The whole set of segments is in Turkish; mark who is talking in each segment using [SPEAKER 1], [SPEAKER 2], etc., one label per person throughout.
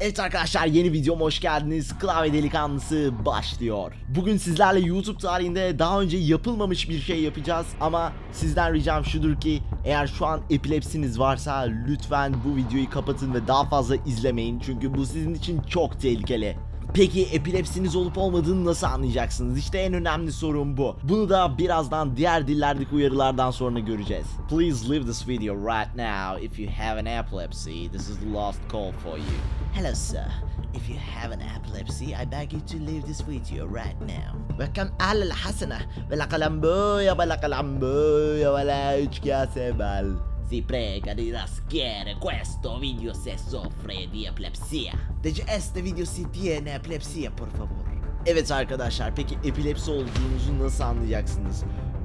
[SPEAKER 1] Evet arkadaşlar yeni videoma hoş geldiniz. Klavye delikanlısı başlıyor. Bugün sizlerle YouTube tarihinde daha önce yapılmamış bir şey yapacağız ama sizden ricam şudur ki eğer şu an epilepsiniz varsa lütfen bu videoyu kapatın ve daha fazla izlemeyin çünkü bu sizin için çok tehlikeli. Peki epilepsiniz olup olmadığını nasıl anlayacaksınız? İşte en önemli sorun bu. Bunu da birazdan diğer dillerdeki uyarılardan sonra göreceğiz. Please leave this video right now if you have an epilepsy. This is the last call for you. Hello sir. If you have an epilepsy, I beg you to leave this video right now. وكم أهل الحسنة ولا قلمبويا ولا قلمبويا ولا bal. Si prega di raschiere, questo video se soffre di epilepsia. Deci este video si tiene epilepsia por favor. Evet arkadaşlar peki epilepsi olduğunuzu nasıl anlayacaksınız?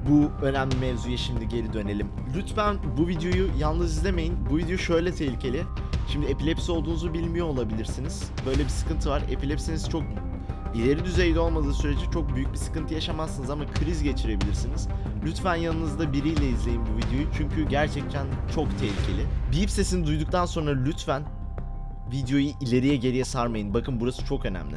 [SPEAKER 1] Bu önemli mevzuya şimdi geri dönelim. Lütfen bu videoyu yalnız izlemeyin. Bu video şöyle tehlikeli. Şimdi epilepsi olduğunuzu bilmiyor olabilirsiniz. Böyle bir sıkıntı var. Epilepsiniz çok ileri düzeyde olmadığı sürece çok büyük bir sıkıntı yaşamazsınız ama kriz geçirebilirsiniz. Lütfen yanınızda biriyle izleyin bu videoyu çünkü gerçekten çok tehlikeli. Beep sesini duyduktan sonra lütfen videoyu ileriye geriye sarmayın. Bakın burası çok önemli.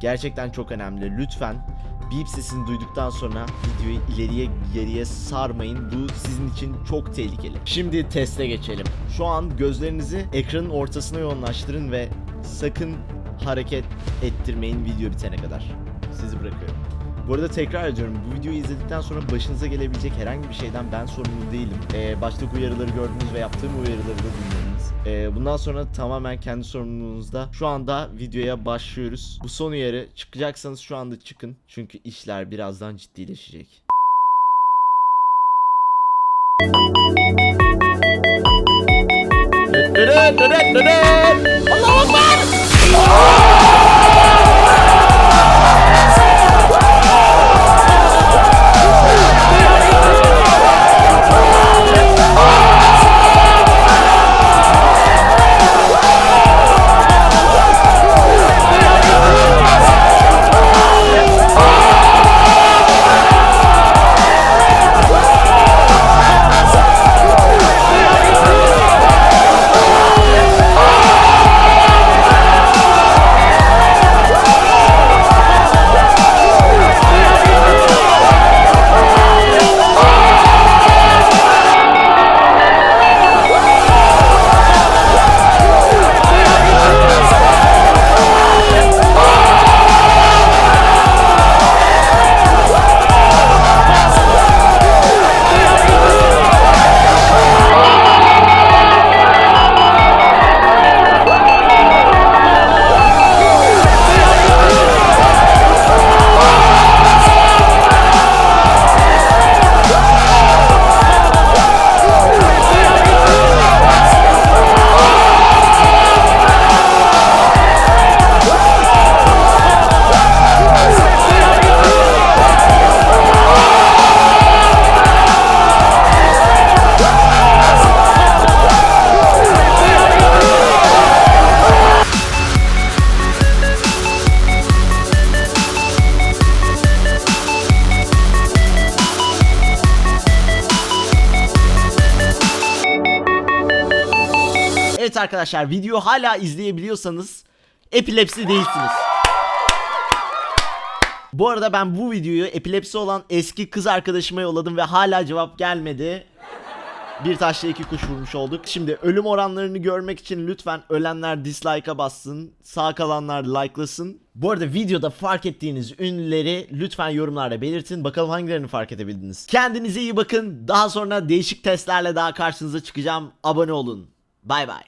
[SPEAKER 1] Gerçekten çok önemli. Lütfen beep sesini duyduktan sonra videoyu ileriye geriye sarmayın. Bu sizin için çok tehlikeli. Şimdi teste geçelim. Şu an gözlerinizi ekranın ortasına yoğunlaştırın ve sakın hareket ettirmeyin video bitene kadar. Sizi bırakıyorum. Bu arada tekrar ediyorum bu videoyu izledikten sonra başınıza gelebilecek herhangi bir şeyden ben sorumlu değilim. Ee, baştaki uyarıları gördünüz ve yaptığım uyarıları da dinlediniz. Ee, bundan sonra tamamen kendi sorumluluğunuzda. Şu anda videoya başlıyoruz. Bu son uyarı çıkacaksanız şu anda çıkın. Çünkü işler birazdan ciddileşecek. Allahu Oh! Evet arkadaşlar video hala izleyebiliyorsanız epilepsi değilsiniz. Bu arada ben bu videoyu epilepsi olan eski kız arkadaşıma yolladım ve hala cevap gelmedi. Bir taşla iki kuş vurmuş olduk. Şimdi ölüm oranlarını görmek için lütfen ölenler dislike'a bassın. Sağ kalanlar like'lasın. Bu arada videoda fark ettiğiniz ünlüleri lütfen yorumlarda belirtin. Bakalım hangilerini fark edebildiniz. Kendinize iyi bakın. Daha sonra değişik testlerle daha karşınıza çıkacağım. Abone olun. Bay bay.